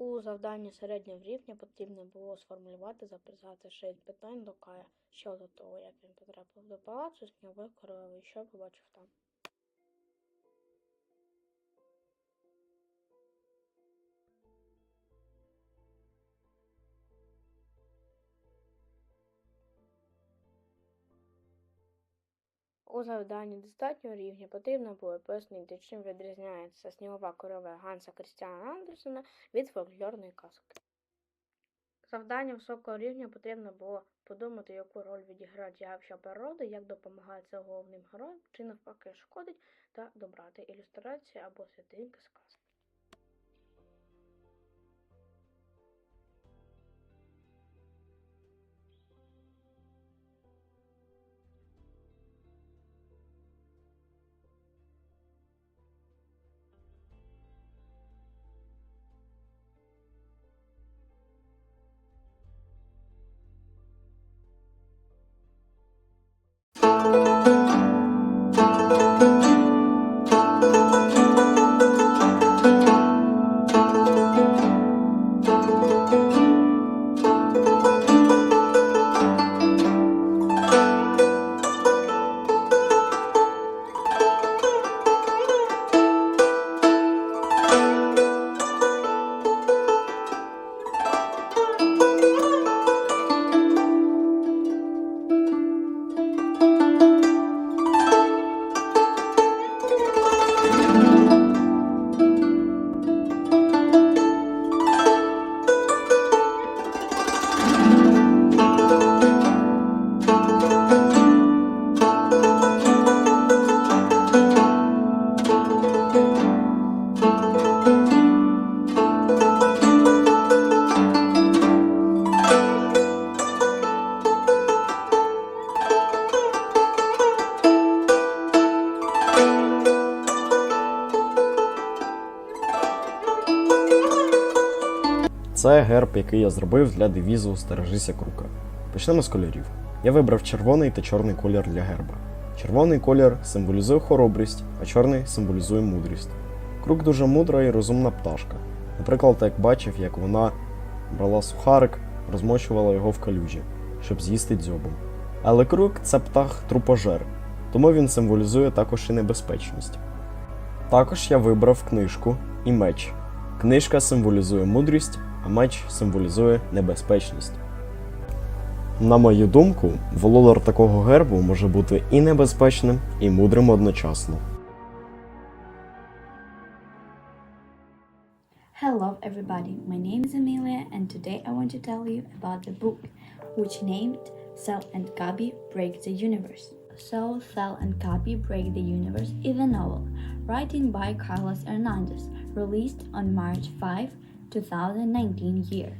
У завданні середнього рівня потрібно було сформулювати, записати шість питань до Кая щодо того, як він потрапив до палацу з королів і що побачив там. У завданні достатнього рівня потрібно було пояснити, чим відрізняється снігова корова Ганса Крістіана Андерсена від фольклорної казки. Завдання високого рівня потрібно було подумати, яку роль відіграє явища природи, як допомагає це головним героям, чи навпаки шкодить, та добрати ілюстрації або світинки з Це герб, який я зробив для девізу Стережися крука. Почнемо з кольорів. Я вибрав червоний та чорний колір для герба. Червоний колір символізує хоробрість, а чорний символізує мудрість. Крук дуже мудра і розумна пташка. Наприклад, як бачив, як вона брала сухарик, розмочувала його в калюжі, щоб з'їсти дзьобом. Але крук це птах трупожер, тому він символізує також і небезпечність. Також я вибрав книжку і меч. Книжка символізує мудрість, а меч символізує небезпечність. На мою думку, володар такого гербу може бути і небезпечним, і мудрим одночасно. Hello, everybody. My name is Amelia, and today I want to tell you about the book, which named Cell and Gabi Break the Universe. So, Cell and Gabi Break the Universe is a novel, written by Carlos Hernandez, released on March 5, 2019 year.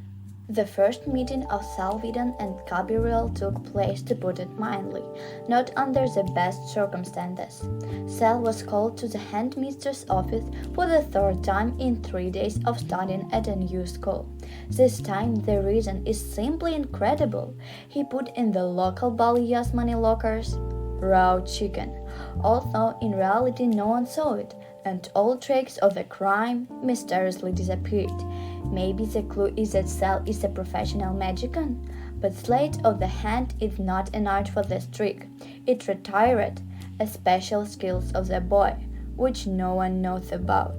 The first meeting of Salvidon and Gabriel took place, to put it mildly, not under the best circumstances. Sal was called to the handmistress office for the third time in three days of studying at a new school. This time the reason is simply incredible. He put in the local Balias money lockers raw chicken, although in reality no one saw it, and all tracks of the crime mysteriously disappeared. Maybe the clue is that Sal is a professional magician, but sleight of the hand is not an art for this trick. It retired a special skills of the boy, which no one knows about.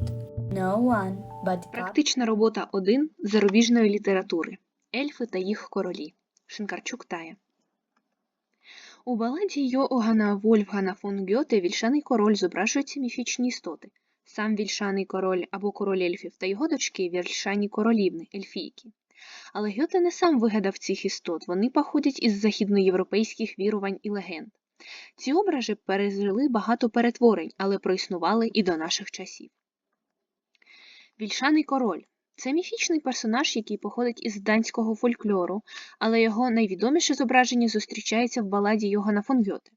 No one but God. Практична робота 1 зарубіжної літератури. Ельфи та їх королі. Шинкарчук Тая. У баладі Йоганна Вольфгана фон Гьоте вільшаний король зображуються міфічні істоти. Сам вільшаний король або король ельфів та його дочки вільшані королівни, ельфійки. Але Гьоте не сам вигадав цих істот, вони походять із західноєвропейських вірувань і легенд. Ці образи пережили багато перетворень, але проіснували і до наших часів. Вільшаний король це міфічний персонаж, який походить із данського фольклору, але його найвідоміше зображення зустрічається в баладі Йогана фон Гьоте.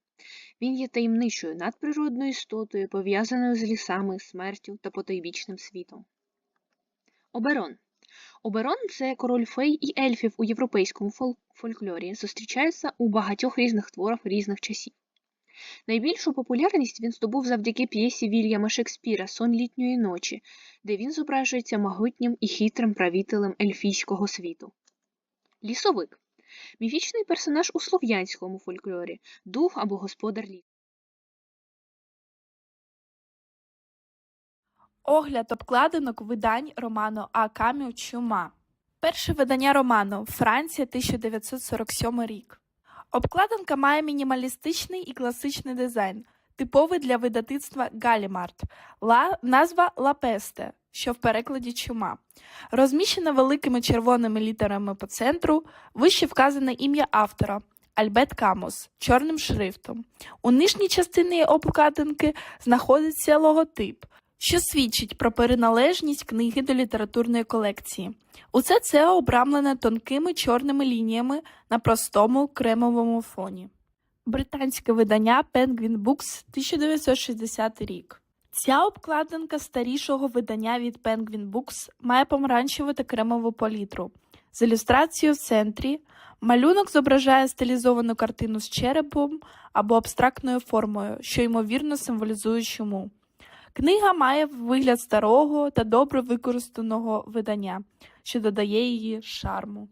Він є таємничою надприродною істотою, пов'язаною з лісами, смертю та потойбічним світом. Оберон. Оберон це король фей і ельфів у європейському фольклорі, зустрічається у багатьох різних творах різних часів. Найбільшу популярність він здобув завдяки п'єсі Вільяма Шекспіра Сон літньої ночі, де він зображується могутнім і хитрим правителем ельфійського світу. Лісовик міфічний персонаж у слов'янському фольклорі, дух або господар лісу. Огляд обкладинок видань роману А. Камю Чума. Перше видання роману Франція 1947 рік. Обкладинка має мінімалістичний і класичний дизайн, типовий для видавництва Галімарт. Ла... Назва Лапесте, що в перекладі чума. Розміщена великими червоними літерами по центру, вище вказане ім'я автора Альбет Камус чорним шрифтом. У нижній частині обкладинки знаходиться логотип що свідчить про приналежність книги до літературної колекції. Усе це обрамлене тонкими чорними лініями на простому кремовому фоні. Британське видання Penguin Books 1960 рік. Ця обкладинка старішого видання від Penguin Books має помаранчеву та кремову палітру. З ілюстрацією в центрі малюнок зображає стилізовану картину з черепом або абстрактною формою, що ймовірно символізує чуму. Книга має вигляд старого та добре використаного видання, що додає її шарму.